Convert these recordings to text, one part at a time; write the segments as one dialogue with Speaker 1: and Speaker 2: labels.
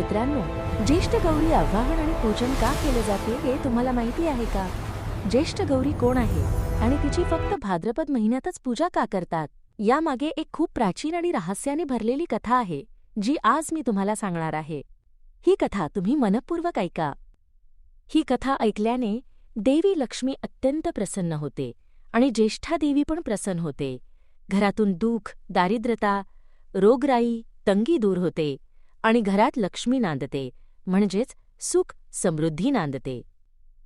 Speaker 1: मित्रांनो ज्येष्ठ गौरी आवाहन आणि पूजन का केले जाते हे तुम्हाला माहिती आहे का? ज्येष्ठ गौरी कोण आहे आणि तिची फक्त भाद्रपद महिन्यातच पूजा का करतात? यामागे एक खूप प्राचीन आणि रहस्याने भरलेली कथा आहे जी आज मी तुम्हाला सांगणार आहे. ही कथा तुम्ही मनपूर्वक ऐका. ही कथा ऐकल्याने देवी लक्ष्मी अत्यंत प्रसन्न होते आणि ज्येष्ठा देवी पण प्रसन्न होते. घरातून दुःख दारिद्रता रोगराई तंगी दूर होते. आणि घरात लक्ष्मी नांदते म्हणजेच सुख समृद्धी नांदते.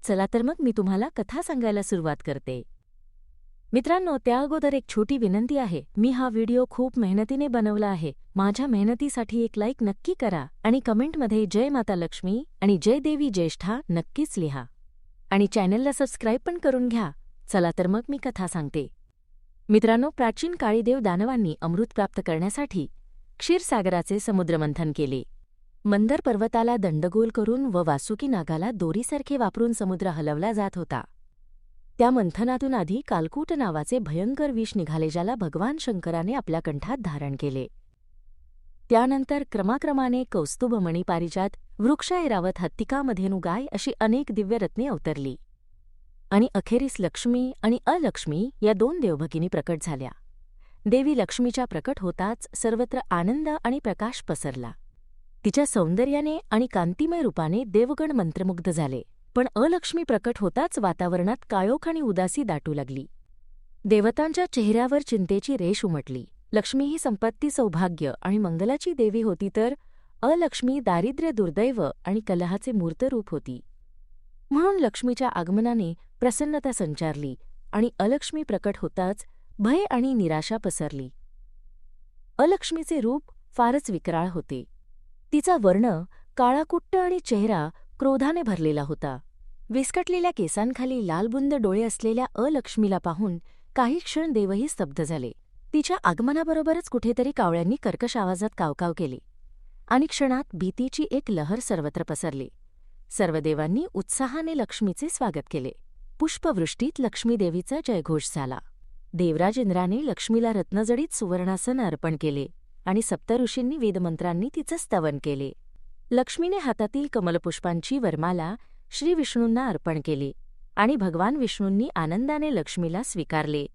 Speaker 1: चला तर मग मी तुम्हाला कथा सांगायला सुरुवात करते. मित्रांनो त्या अगोदर एक छोटी विनंती आहे. मी हा व्हिडिओ खूप मेहनतीने बनवला आहे. माझ्या मेहनतीसाठी एक लाईक नक्की करा आणि कमेंटमध्ये जय माता लक्ष्मी आणि जय देवी ज्येष्ठा नक्कीच लिहा. आणि चॅनलला सबस्क्राईब पण करून घ्या. चला तर मग मी कथा सांगते. मित्रांनो प्राचीन काळी देव दानवांनी अमृत प्राप्त करण्यासाठी क्षीरसागराचे समुद्रमंथन केले. मंदर पर्वताला दंडगोल करून व वासुकी नागाला दोरीसारखे वापरून समुद्र हलवला जात होता. त्या मंथनातून आधी कालकूट नावाचे भयंकर विष निघाले ज्याला भगवान शंकराने आपल्या कंठात धारण केले. त्यानंतर क्रमाक्रमाने कौस्तुभमणी पारिजात वृक्षऐरावत हत्तिकामधेनु गाय अशी अनेक दिव्यरत्ने अवतरली. आणि अखेरीस लक्ष्मी आणि अलक्ष्मी या दोन देवभगिनी प्रकट झाल्या. देवी लक्ष्मीच्या प्रकट होताच सर्वत्र आनंद आणि प्रकाश पसरला. तिच्या सौंदर्याने आणि कांतिमय रूपाने देवगण मंत्रमुग्ध झाले पण अलक्ष्मी प्रकट होताच वातावरणात काळोख आणि उदासी दाटू लागली. देवतांच्या चेहऱ्यावर चिंतेची रेष उमटली. लक्ष्मी ही संपत्ती सौभाग्य आणि मंगलाची देवी होती तर अलक्ष्मी दारिद्र्य दुर्दैव आणि कलहाचे मूर्तरूप होती. म्हणून लक्ष्मीच्या आगमनाने प्रसन्नता संचारली आणि अलक्ष्मी प्रकट होताच भय आणि निराशा पसरली. अलक्ष्मीचे रूप फारच विकराळ होते. तिचा वर्ण काळाकुट्ट आणि चेहरा क्रोधाने भरलेला होता. विस्कटलेल्या केसांखाली लालबुंद डोळे असलेल्या अलक्ष्मीला पाहून काही क्षण देवही स्तब्ध झाले. तिच्या आगमनाबरोबरच कुठेतरी कावळ्यांनी कर्कश आवाजात कावकाव केले. आणि क्षणात भीतीची एक लहर सर्वत्र पसरली. सर्व देवांनी उत्साहाने लक्ष्मीचे स्वागत केले. पुष्पवृष्टीत लक्ष्मीदेवीचा जयघोष झाला. देवराज इंद्राने लक्ष्मीला रत्नजडीत सुवर्णासन अर्पण केले आणि सप्तऋषींनी वेदमंत्रांनी तिचं स्तवन केले. लक्ष्मीने हातातील कमलपुष्पांची वर्माला श्रीविष्णूंना अर्पण केली आणि भगवान विष्णूंनी आनंदाने लक्ष्मीला स्वीकारले.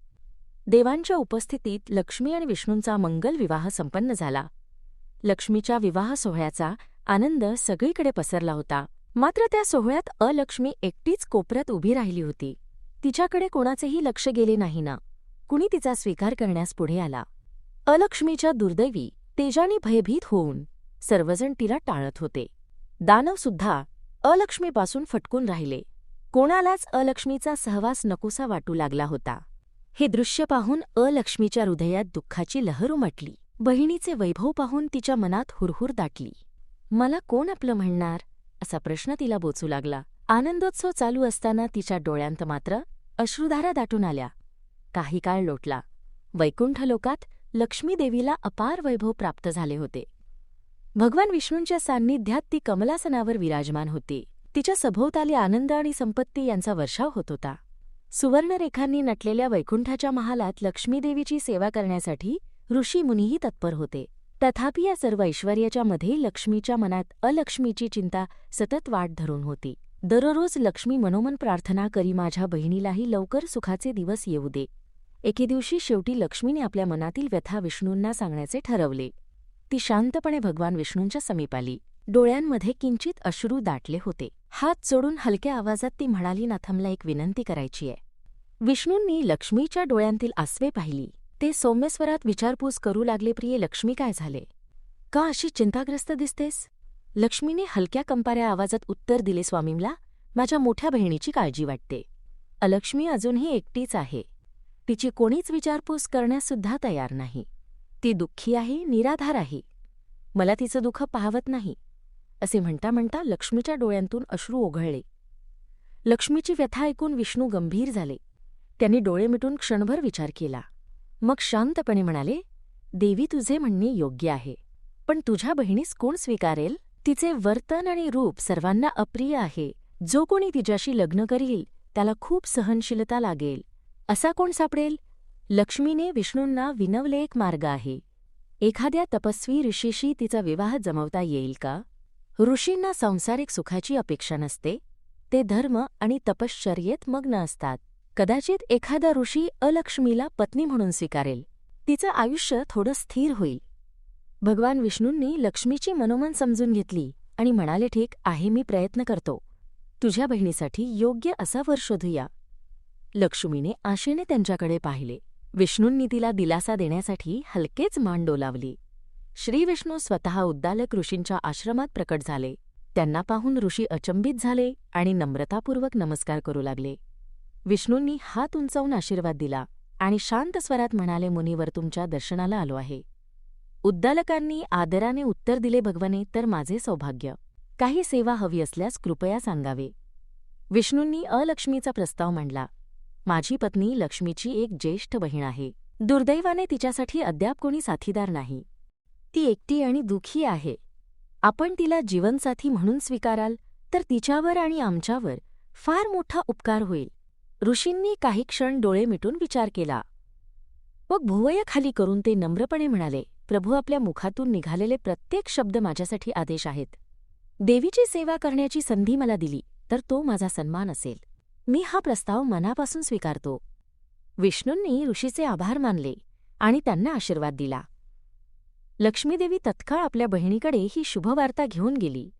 Speaker 1: देवांच्या उपस्थितीत लक्ष्मी आणि विष्णूंचा मंगल विवाह संपन्न झाला. लक्ष्मीच्या विवाह सोहळ्याचा आनंद सगळीकडे पसरला होता. मात्र त्या सोहळ्यात अलक्ष्मी एकटीच कोपऱ्यात उभी राहिली होती. तिच्याकडे कोणाचेही लक्ष गेले नाही ना. कुणी तिचा स्वीकार करण्यास पुढे आला. अलक्ष्मीच्या दुर्दैवी तेजाने भयभीत होऊन सर्वजण तिला टाळत होते. दानवसुद्धा अलक्ष्मीपासून फटकून राहिले. कोणालाच अलक्ष्मीचा सहवास नकोसा वाटू लागला होता. हे दृश्य पाहून अलक्ष्मीच्या हृदयात दुःखाची लहर उमटली. बहिणीचे वैभव पाहून तिच्या मनात हुरहुर दाटली. मला कोण आपलं म्हणणार? असा प्रश्न तिला बोचू लागला. आनंदोत्सव चालू असताना तिच्या डोळ्यांत मात्र अश्रुधारा दाटून आल्या. काही काळ लोटला. वैकुंठ लोकात लक्ष्मीदेवीला अपार वैभव प्राप्त झाले होते. भगवान विष्णूंच्या सान्निध्यात ती कमलासनावर विराजमान होती. तिच्या सभोवताली आनंद आणि संपत्ती यांचा वर्षाव होत होता. सुवर्णरेखांनी नटलेल्या वैकुंठाच्या महालात लक्ष्मीदेवीची सेवा करण्यासाठी ऋषीमुनीही तत्पर होते. तथापि या सर्व ऐश्वर्याच्या मध्ये लक्ष्मीच्या मनात अलक्ष्मीची चिंता सतत वाट धरून होती. दररोज लक्ष्मी मनोमन प्रार्थना करी माझ्या बहिणीलाही लवकर सुखाचे दिवस येऊ दे. एके दिवशी शेवटी लक्ष्मीने आपल्या मनातील व्यथा विष्णूंना सांगण्याचे ठरवले. ती शांतपणे भगवान विष्णूंच्या समीप आली. डोळ्यांमध्ये किंचित अश्रू दाटले होते. हात जोडून हलक्या आवाजात ती म्हणाली नाथमला एक विनंती करायची आहे. विष्णूंनी लक्ष्मीच्या डोळ्यांतील आसवे पाहिली. ते सौम्यस्वरात विचारपूस करू लागले प्रिय लक्ष्मी काय झाले? का अशी चिंताग्रस्त दिसतेस? लक्ष्मीने हलक्या कंपाऱ्या आवाजात उत्तर दिले स्वामींला माझ्या मोठ्या बहिणीची काळजी वाटते. अलक्ष्मी अजूनही एकटीच आहे. तिची कोणीच विचारपूस करण्यासुद्धा तयार नाही. ती दुःखी आहे निराधार आहे. मला तिचं दुःख पाहवत नाही असे म्हणता म्हणता लक्ष्मीच्या डोळ्यांतून अश्रू ओघळले. लक्ष्मीची व्यथा ऐकून विष्णू गंभीर झाले. त्यांनी डोळे मिटून क्षणभर विचार केला. मग शांतपणे म्हणाले देवी तुझे म्हणणे योग्य आहे पण तुझ्या बहिणीस कोण स्वीकारेल? तिचे वर्तन आणि रूप सर्वांना अप्रिय आहे. जो कोणी तिच्याशी लग्न करील त्याला खूप सहनशीलता लागेल. असा कोण सापडेल? लक्ष्मीने विष्णूंना विनवले एक मार्ग आहे. एखाद्या तपस्वी ऋषीशी तिचा विवाह जमवता येईल का? ऋषींना सांसारिक सुखाची अपेक्षा नसते. ते धर्म आणि तपश्चर्येत मग्न असतात. कदाचित एखादा ऋषी अलक्ष्मीला पत्नी म्हणून स्वीकारेल. तिचं आयुष्य थोडं स्थिर होईल. भगवान विष्णूंनी लक्ष्मीची मनोमन समजून घेतली आणि म्हणाले ठीक आहे मी प्रयत्न करतो. तुझ्या बहिणीसाठी योग्य असा वर शोधूया. लक्ष्मीने आशेने त्यांच्याकडे पाहिले. विष्णूंनी तिला दिलासा देण्यासाठी हलकेच मान डोलावली. श्रीविष्णू स्वतः उद्दालक ऋषींच्या आश्रमात प्रकट झाले. त्यांना पाहून ऋषी अचंबित झाले आणि नम्रतापूर्वक नमस्कार करू लागले. विष्णूंनी हात उंचावून आशीर्वाद दिला आणि शांत स्वरात म्हणाले मुनीवर तुमच्या दर्शनाला आलो आहे. उद्दालकांनी आदराने उत्तर दिले भगवने तर माझे सौभाग्य. काही सेवा हवी असल्यास कृपया सांगावे. विष्णूंनी अलक्ष्मीचा प्रस्ताव मांडला. माझी पत्नी लक्ष्मीची एक ज्येष्ठ बहीण आहे. दुर्दैवाने तिच्यासाठी अद्याप कोणी साथीदार नाही. ती एकटी आणि दुःखी आहे. आपण तिला जीवनसाथी म्हणून स्वीकाराल तर तिच्यावर आणि आमच्यावर फार मोठा उपकार होईल. ऋषींनी काही क्षण डोळे मिटून विचार केला. मग भुवयखाली करून ते नम्रपणे म्हणाले प्रभू आपल्या मुखातून निघालेले प्रत्येक शब्द माझ्यासाठी आदेश आहेत. देवीची सेवा करण्याची संधी मला दिली तर तो माझा सन्मान असेल. मी हा प्रस्ताव मनापासून स्वीकारतो. विष्णूंनी ऋषीचे आभार मानले आणि त्यांना आशीर्वाद दिला. लक्ष्मीदेवी तत्काळ आपल्या बहिणीकडे ही शुभवार्ता घेऊन गेली.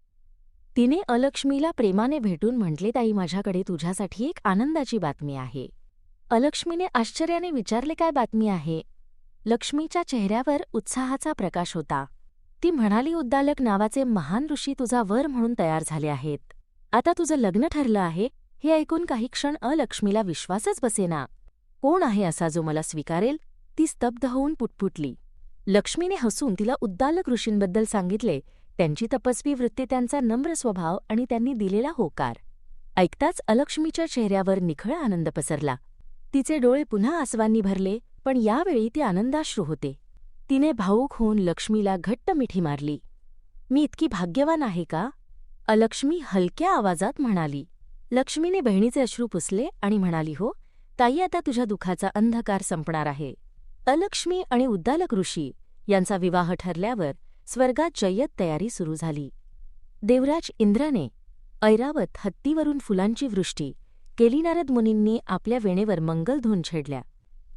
Speaker 1: तिने अलक्ष्मीला प्रेमाने भेटून म्हटले ताई माझ्याकडे तुझ्यासाठी एक आनंदाची बातमी आहे. अलक्ष्मीने आश्चर्याने विचारले काय बातमी आहे? लक्ष्मीच्या चेहऱ्यावर उत्साहाचा प्रकाश होता. ती म्हणाली उद्दालक नावाचे महान ऋषी तुझा वर म्हणून तयार झाले आहेत. आता तुझं लग्न ठरलं आहे. हे ऐकून काही क्षण अलक्ष्मीला विश्वासच बसेना. कोण आहे असा जो मला स्वीकारेल? ती स्तब्ध होऊन पुटपुटली. लक्ष्मीने हसून तिला उद्दालक ऋषींबद्दल सांगितले त्यांची तपस्वी वृत्ती त्यांचा नम्र स्वभाव आणि त्यांनी दिलेला होकार. ऐकताच अलक्ष्मीच्या चेहऱ्यावर निखळ आनंद पसरला. तिचे डोळे पुन्हा आसवांनी भरले पण यावेळी ते आनंदाश्रू होते. तिने भाऊक होऊन लक्ष्मीला घट्ट मिठी मारली. मी इतकी भाग्यवान आहे का? अलक्ष्मी हलक्या आवाजात म्हणाली. लक्ष्मीने बहिणीचे अश्रू पुसले आणि म्हणाली हो ताई आता तुझ्या दुखाचा अंधकार संपणार आहे. अलक्ष्मी आणि उद्दालक ऋषी यांचा विवाह ठरल्यावर स्वर्गात जय्यत तयारी सुरू झाली. देवराज इंद्राने ऐरावत हत्तीवरून फुलांची वृष्टी केली. नारद मुनींनी आपल्या वेणेवर मंगलधून छेडल्या.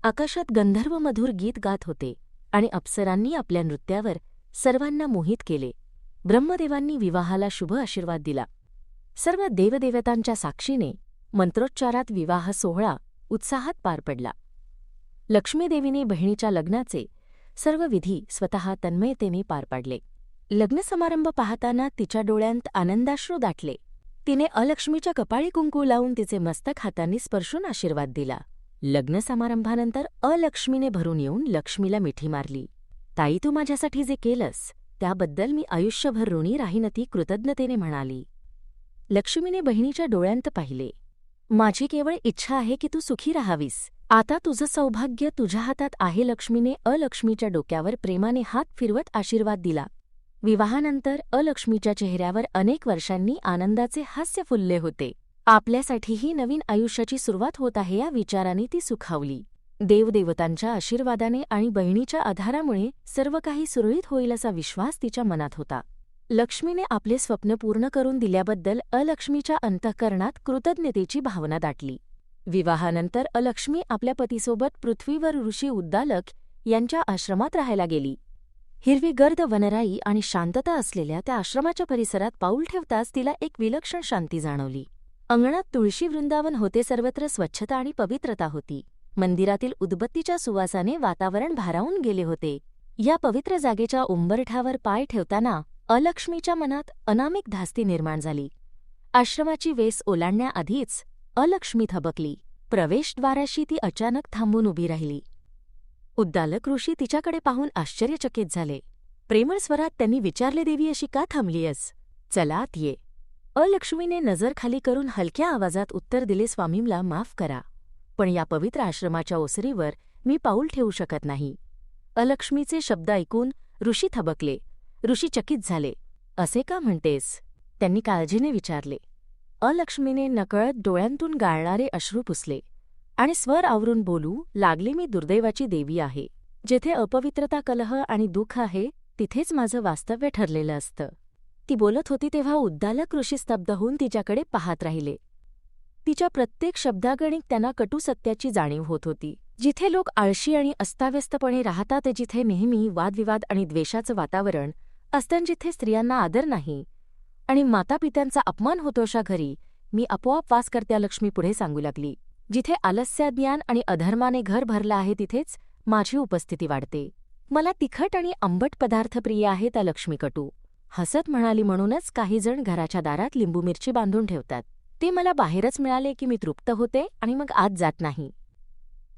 Speaker 1: आकाशात गंधर्व मधुर गीत गात होते आणि अप्सरांनी आपल्या नृत्यावर सर्वांना मोहित केले. ब्रह्मदेवांनी विवाहाला शुभ आशीर्वाद दिला. सर्व देवदेवतांच्या साक्षीने मंत्रोच्चारात विवाह सोहळा उत्साहात पार पडला. लक्ष्मीदेवीने बहिणीच्या लग्नाचे सर्व विधी स्वतः तन्मयतेने पार पाडले. लग्नसमारंभ पाहताना तिच्या डोळ्यांत आनंदाश्रू दाटले. तिने अलक्ष्मीच्या कपाळी कुंकू लावून तिचे मस्तक हातांनी स्पर्शून आशीर्वाद दिला. लग्न समारंभानंतर अलक्ष्मीने भरून येऊन लक्ष्मीला मिठी मारली. ताई तू माझ्यासाठी जे केलंस त्याबद्दल मी आयुष्यभर ऋणी राहीनती कृतज्ञतेने म्हणाली. लक्ष्मीने बहिणीच्या डोळ्यांत पाहिले. माझी केवळ इच्छा आहे की तू सुखी राहावीस. आता तुझं सौभाग्य तुझ्या हातात आहे लक्ष्मीने अलक्ष्मीच्या डोक्यावर प्रेमाने हात फिरवत आशीर्वाद दिला. विवाहानंतर अलक्ष्मीच्या चेहऱ्यावर अनेक वर्षांनी आनंदाचे हास्य फुलले होते. आपल्यासाठीही नवीन आयुष्याची सुरुवात होत आहे या विचाराने ती सुखावली. देवदेवतांच्या आशीर्वादाने आणि बहिणीच्या आधारामुळे सर्व काही सुरळीत होईल असा विश्वास तिच्या मनात होता. लक्ष्मीने आपले स्वप्न पूर्ण करून दिल्याबद्दल अलक्ष्मीच्या अंतःकरणात कृतज्ञतेची भावना दाटली. विवाहानंतर अलक्ष्मी आपल्या पतीसोबत पृथ्वीवर ऋषी उद्दालक यांच्या आश्रमात राहायला गेली. हिरवी गर्द वनराई आणि शांतता असलेल्या त्या आश्रमाच्या परिसरात पाऊल ठेवताच तिला एक विलक्षण शांती जाणवली. अंगणात तुळशी वृंदावन होते सर्वत्र स्वच्छता आणि पवित्रता होती. मंदिरातील उदबत्तीच्या सुवासाने वातावरण भारावून गेले होते. या पवित्र जागेच्या उंबरठ्यावर पाय ठेवताना अलक्ष्मीच्या मनात अनामिक धास्ती निर्माण झाली. आश्रमाची वेस ओलांडण्याआधीच अलक्ष्मी थबकली. प्रवेशद्वाराशी ती अचानक थांबून उभी राहिली. उद्दालक ऋषी तिच्याकडे पाहून आश्चर्यचकित झाले. प्रेमळ स्वरात त्यांनी विचारले देवी अशी का थांबलीयस? चलात ये. अलक्ष्मीने नजर खाली करून हलक्या आवाजात उत्तर दिले स्वामींला माफ करा. पण या पवित्र आश्रमाच्या ओसरीवर मी पाऊल ठेवू शकत नाही. अलक्ष्मीचे शब्द ऐकून ऋषी थबकले. ऋषी चकित झाले. असे का म्हणतेस? त्यांनी काळजीने विचारले. अलक्ष्मीने नकळत डोळ्यांतून गाळणारे अश्रू पुसले आणि स्वर आवरून बोलू लागले मी दुर्दैवाची देवी आहे. जेथे अपवित्रता कलह आणि दुःख आहे तिथेच माझं वास्तव्य ठरलेलं असतं. ती बोलत होती तेव्हा उद्दालक ऋषी स्तब्ध होऊन तिच्याकडे पाहत राहिले. तिच्या प्रत्येक शब्दागणिक त्यांना कटू सत्याची जाणीव होत होती. जिथे लोक आळशी आणि अस्ताव्यस्तपणे राहतात जिथे नेहमी वादविवाद आणि द्वेषाचं वातावरण असतं जिथे स्त्रियांना आदर नाही आणि मातापित्यांचा अपमान होतो अशा घरी मी आपोआप वासकर्त्या लक्ष्मी पुढे सांगू लागली. जिथे आलस्याज्ञान आणि अधर्माने घर भरलं आहे तिथेच माझी उपस्थिती वाढते. मला तिखट आणि आंबट पदार्थ प्रिय आहेत त्या लक्ष्मीकटू. हसत म्हणाली म्हणूनच काही जण घराच्या दारात लिंबू मिरची बांधून ठेवतात. ते मला बाहेरच मिळाले की मी तृप्त होते आणि मग आत जात नाही.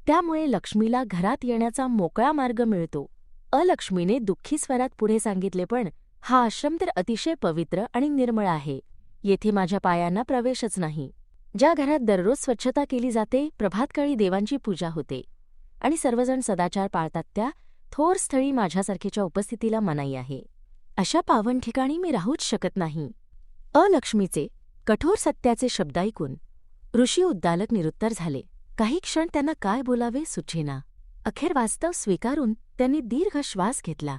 Speaker 1: त्यामुळे लक्ष्मीला घरात येण्याचा मोकळा मार्ग मिळतो. अलक्ष्मीने दुःखी स्वरात पुढे सांगितले पण हा आश्रम तर अतिशय पवित्र आणि निर्मळ आहे. येथे माझ्या पायांना प्रवेशच नाही. ज्या घरात दररोज स्वच्छता केली जाते प्रभातकाळी देवांची पूजा होते. आणि सर्वजण सदाचार पाळतात त्या थोर स्थळी माझ्यासारखीच्या उपस्थितीला मनाई आहे. अशा पावन ठिकाणी मी राहूच शकत नाही. अलक्ष्मीचे कठोर सत्याचे शब्द ऐकून ऋषी उद्दालक निरुत्तर झाले. काही क्षण त्यांना काय बोलावे सुचेना. अखेर वास्तव स्वीकारून त्यांनी दीर्घ श्वास घेतला.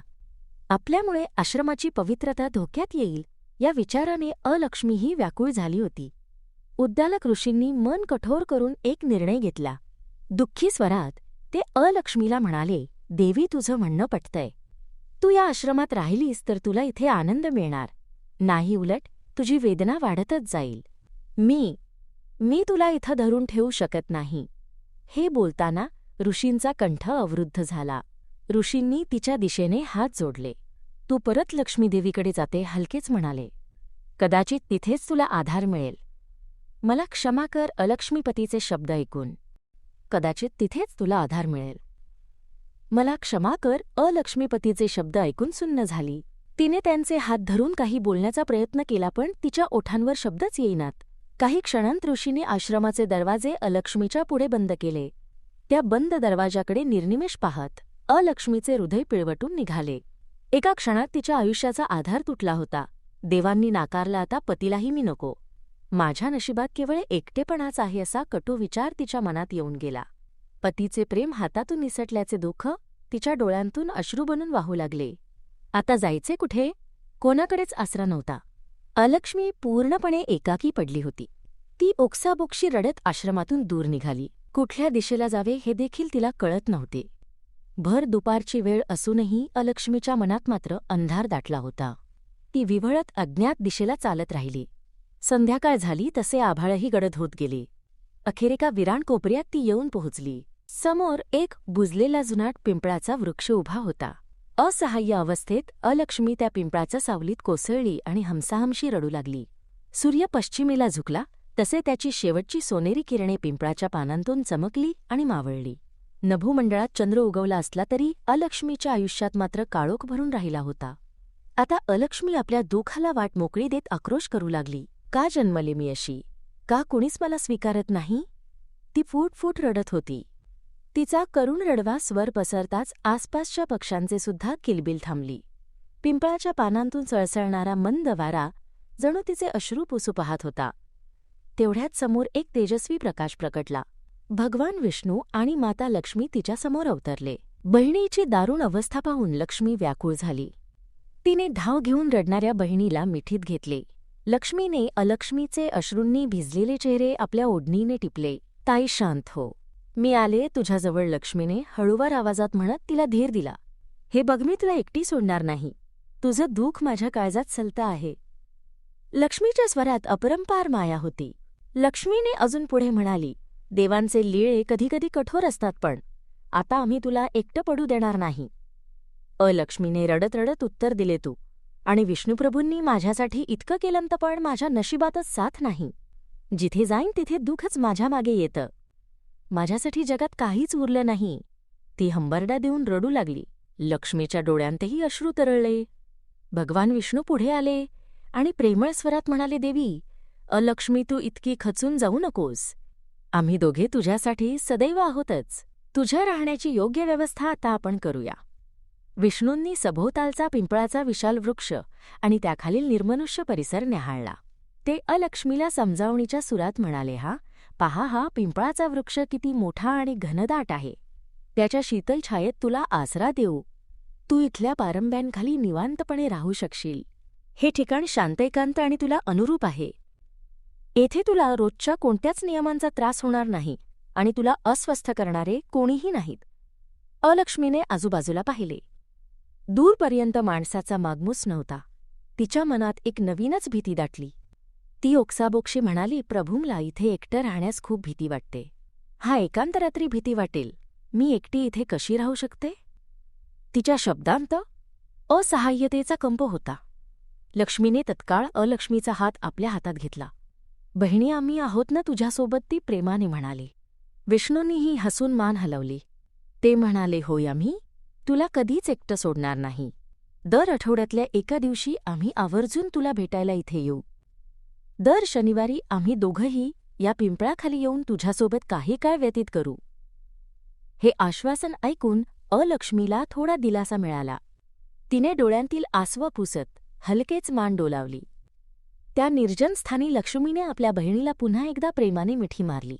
Speaker 1: आपल्यामुळे आश्रमाची पवित्रता धोक्यात येईल या विचाराने अलक्ष्मीही व्याकुळ झाली होती. उद्दालक ऋषींनी मन कठोर करून एक निर्णय घेतला. दुःखी स्वरात ते अलक्ष्मीला म्हणाले देवी तुझं म्हणणं पटतंय. तू या आश्रमात राहिलीस तर तुला इथे आनंद मिळणार. नाही उलट तुझी वेदना वाढतच जाईल. मी मी तुला इथं धरून ठेवू शकत नाही. हे बोलताना ऋषींचा कंठ अवरुद्ध झाला. ऋषींनी तिच्या दिशेने हात जोडले. तू परत लक्ष्मीदेवीकडे जाते हलकेच म्हणाले. कदाचित तिथेच तुला आधार मिळेल. मला क्षमा कर अलक्ष्मीपतीचे शब्द ऐकून. कदाचित तिथेच तुला आधार मिळेल. मला क्षमा कर अलक्ष्मीपतीचे शब्द ऐकून सुन्न झाली. तिने त्यांचे हात धरून काही बोलण्याचा प्रयत्न केला पण तिच्या ओठांवर शब्दच येईनात. काही क्षणांत ऋषीने आश्रमाचे दरवाजे अलक्ष्मीच्या पुढे बंद केले. त्या बंद दरवाजाकडे निर्निमेष पाहत अलक्ष्मीचे हृदय पिळवटून निघाले. एका क्षणात तिच्या आयुष्याचा आधार तुटला होता. देवांनी नाकारला आता पतीलाही मी नको. माझ्या नशिबात केवळ एकटेपणाच आहे असा कटू विचार तिच्या मनात येऊन गेला. पतीचे प्रेम हातातून निसटल्याचे दुःख तिच्या डोळ्यांतून अश्रू बनून वाहू लागले. आता जायचे कुठे? कोणाकडेच आसरा नव्हता. अलक्ष्मी पूर्णपणे एकाकी पडली होती. ती ओक्साबोक्षी रडत आश्रमातून दूर निघाली. कुठल्या दिशेला जावे हे देखील तिला कळत नव्हते. भर दुपारची वेळ असूनही अलक्ष्मीच्या मनात मात्र अंधार दाटला होता. ती विव्हळत अज्ञात दिशेला चालत राहिली. संध्याकाळ झाली तसे आभाळही गडद होत गेले. अखेर एका विराण कोपऱ्यात ती येऊन पोहोचली. समोर एक बुजलेला जुनाट पिंपळाचा वृक्ष उभा होता. असहाय्य अवस्थेत अलक्ष्मी त्या पिंपळाच्या सावलीत कोसळली आणि हमसाहमशी रडू लागली. सूर्य पश्चिमेला झुकला तसे त्याची शेवटची सोनेरी किरणे पिंपळाच्या पानांतून चमकली आणि मावळली. नभोमंडळात चंद्र उगवला असला तरी अलक्ष्मीच्या आयुष्यात मात्र काळोख भरून राहिला होता. आता अलक्ष्मी आपल्या दुःखाला वाट मोकळी देत आक्रोश करू लागली. का जन्मले मी अशी? का कुणीच मला स्वीकारत नाही? ती फूटफूट रडत होती. तिचा करुण रडवा स्वर पसरताच आसपासच्या पक्ष्यांचे सुद्धा किलबिल थांबली. पिंपळाच्या पानांतून सळसळणारा मंद वारा जणू तिचे अश्रू पुसू पाहत होता. तेवढ्यात समोर एक तेजस्वी प्रकाश प्रकटला. भगवान विष्णू आणि माता लक्ष्मी तिच्यासमोर अवतरले. बहिणीची दारुण अवस्था पाहून लक्ष्मी व्याकुळ झाली. तिने धाव घेऊन रडणाऱ्या बहिणीला मिठीत घेतले. लक्ष्मीने अलक्ष्मीचे अश्रूंनी भिजलेले चेहरे आपल्या ओढणीने टिपले. ताई शांत हो. मी आले तुझ्याजवळ लक्ष्मीने हळूवार आवाजात म्हणत तिला धीर दिला. हे बघ मी तुला एकटी सोडणार नाही. तुझं दुःख माझ्या काळजात सलतं आहे. लक्ष्मीच्या स्वरात अपरंपार माया होती. लक्ष्मीने अजून पुढे म्हणाली देवांचे लीळे कधीकधी कठोर असतात पण आता आम्ही तुला एकटं पडू देणार नाही. अलक्ष्मीने रडत रडत उत्तर दिले तू आणि विष्णुप्रभूंनी माझ्यासाठी इतकं केलं पण माझ्या नशिबातच साथ नाही. जिथे जाईन तिथे दुःखच माझ्या मागे येतं. माझ्यासाठी जगात काहीच उरलं नाही. ती हंबरडा देऊन रडू लागली. लक्ष्मीच्या डोळ्यांतही अश्रू तरळले. भगवान विष्णू पुढे आले आणि प्रेमळ स्वरात म्हणाले देवी अलक्ष्मी तू इतकी खचून जाऊ नकोस. आम्ही दोघे तुझ्यासाठी सदैव आहोतच. तुझ्या राहण्याची योग्य व्यवस्था आता आपण करूया. विष्णूंनी सभोवतालचा पिंपळाचा विशाल वृक्ष आणि त्याखालील निर्मनुष्य परिसर न्याहाळला. ते अलक्ष्मीला समजावणीच्या सुरात म्हणाले हा पहा हा पिंपळाचा वृक्ष किती मोठा आणि घनदाट आहे. त्याच्या शीतल छायेत तुला आसरा देऊ. तू इथल्या पारंब्यांखाली निवांतपणे राहू शकशील. हे ठिकाण शांत एकांत आणि तुला अनुरूप आहे. येथे तुला रोजच्या कोणत्याच नियमांचा त्रास होणार नाही आणि तुला अस्वस्थ करणारे कोणीही नाहीत. अलक्ष्मीने आजूबाजूला पाहिले. दूरपर्यंत माणसाचा मागमूस नव्हता. तिच्या मनात एक नवीनच भीती दाटली. ती ओक्साबोक्षी म्हणाली प्रभूमला इथे एकटं राहण्यास खूप भीती वाटते. हा एकांत रात्री भीती वाटेल. मी एकटी इथे कशी राहू शकते? तिच्या शब्दांत असहाय्यतेचा कंप होता. लक्ष्मीने तत्काळ अलक्ष्मीचा हात आपल्या हातात घेतला. बहिणी आम्ही आहोत ना तुझ्यासोबत ती प्रेमाने म्हणाली. विष्णूंनीही हसून मान हलवली. ते म्हणाले होय आम्ही तुला कधीच एकटं सोडणार नाही. दर आठवड्यातल्या एका दिवशी आम्ही आवर्जून तुला भेटायला इथे येऊ. दर शनिवारी आम्ही दोघंही या पिंपळाखाली येऊन तुझ्यासोबत काही काळ व्यतीत करू. हे आश्वासन ऐकून अलक्ष्मीला थोडा दिलासा मिळाला. तिने डोळ्यांतील आसवा पुसत हलकेच मान डोलावली. त्या निर्जन स्थानी लक्ष्मीने आपल्या बहिणीला पुन्हा एकदा प्रेमाने मिठी मारली.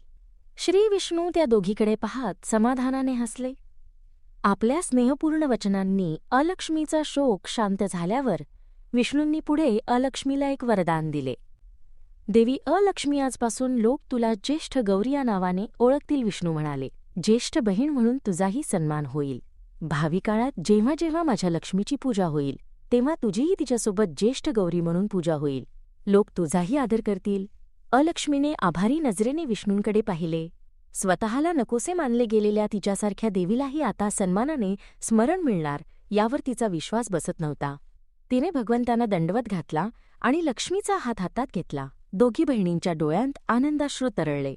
Speaker 1: श्री विष्णू त्या दोघीकडे पाहत समाधानाने हसले. आपल्या स्नेहपूर्ण वचनांनी अलक्ष्मीचा शोक शांत झाल्यावर विष्णूंनी पुढे अलक्ष्मीला एक वरदान दिले. देवी अलक्ष्मी आजपासून लोक तुला ज्येष्ठ गौरी या नावाने ओळखतील विष्णू म्हणाले. ज्येष्ठ बहीण म्हणून तुझाही सन्मान होईल. भावी काळात जेव्हा जेव्हा माझ्या लक्ष्मीची पूजा होईल तेव्हा तुझीही तिच्यासोबत ज्येष्ठ गौरी म्हणून पूजा होईल. लोक तुझाही आदर करतील. अलक्ष्मीने आभारी नजरेने विष्णूंकडे पाहिले. स्वतःला नकोसे मानले गेलेल्या तिच्यासारख्या देवीलाही आता सन्मानाने स्मरण मिळणार यावर तिचा विश्वास बसत नव्हता. तिने भगवंतांना दंडवत घातला आणि लक्ष्मीचा हात हातात घेतला. दोघी बहिणींच्या डोळ्यांत आनंदाश्रू तरळले.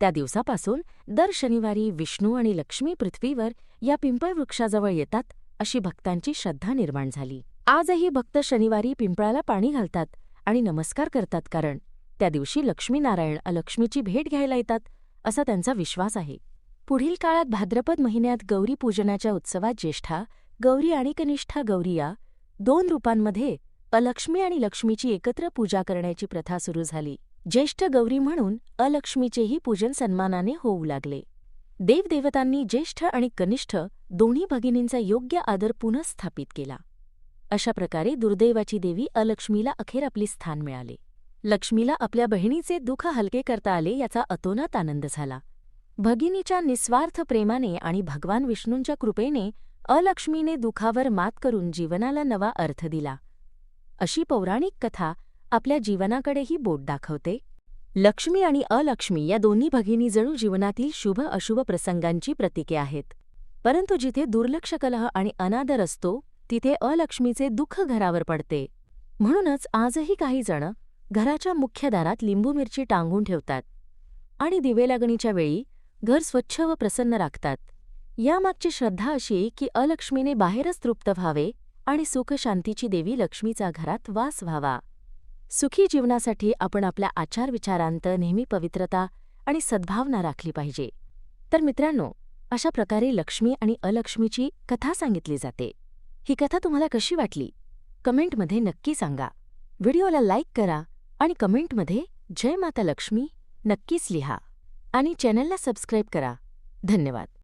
Speaker 1: त्या दिवसापासून दर शनिवारी विष्णू आणि लक्ष्मी पृथ्वीवर या पिंपळ वृक्षाजवळ येतात अशी भक्तांची श्रद्धा निर्माण झाली. आजही भक्त शनिवारी पिंपळाला पाणी घालतात आणि नमस्कार करतात कारण त्या दिवशी लक्ष्मीनारायण अलक्ष्मीची भेट घ्यायला येतात असा त्यांचा विश्वास आहे. पुढील काळात भाद्रपद महिन्यात गौरी पूजनाच्या उत्सवात ज्येष्ठा गौरी आणि कनिष्ठा गौरी या दोन रूपांमध्ये अलक्ष्मी आणि लक्ष्मीची एकत्र पूजा करण्याची प्रथा सुरू झाली. ज्येष्ठ गौरी म्हणून अलक्ष्मीचेही पूजन सन्मानाने होऊ लागले. देवदेवतांनी ज्येष्ठ आणि कनिष्ठ दोन्ही भगिनींचा योग्य आदर पुनःस्थापित केला. अशा प्रकारे दुर्दैवाची देवी अलक्ष्मीला अखेर आपली स्थान मिळाले. लक्ष्मीला आपल्या बहिणीचे दुःख हलके करता आले याचा अतोनात आनंद झाला. भगिनीच्या निस्वार्थ प्रेमाने आणि भगवान विष्णूंच्या कृपेने अलक्ष्मीने दुःखावर मात करून जीवनाला नवा अर्थ दिला. अशी पौराणिक कथा आपल्या जीवनाकडेही बोट दाखवते. लक्ष्मी आणि अलक्ष्मी या दोन्ही भगिनी जणू जीवनातील शुभ अशुभ प्रसंगांची प्रतीके आहेत. परंतु जिथे दुर्लक्ष कलह आणि अनादर असतो तिथे अलक्ष्मीचे दुःख घरावर पडते. म्हणूनच आजही काही जण घराच्या मुख्य दारात लिंबू मिरची टांगून ठेवतात आणि दिवेलागणीच्या वेळी घर स्वच्छ व प्रसन्न राखतात. यामागची श्रद्धा अशी की अलक्ष्मीने बाहेरच तृप्त व्हावे आणि सुखशांतीची देवी लक्ष्मीचा घरात वास व्हावा. सुखी जीवनासाठी आपण आपल्या आचारविचारांत नेहमी पवित्रता आणि सद्भावना राखली पाहिजे. तर मित्रांनो अशा प्रकारे लक्ष्मी आणि अलक्ष्मीची कथा सांगितली जाते. ही कथा तुम्हाला कशी वाटली? कमेंटमध्ये नक्की सांगा. व्हिडिओला लाईक करा आणि कमेंटमध्ये जय माता लक्ष्मी नक्कीच लिहा आणि चॅनलला सबस्क्राईब करा. धन्यवाद.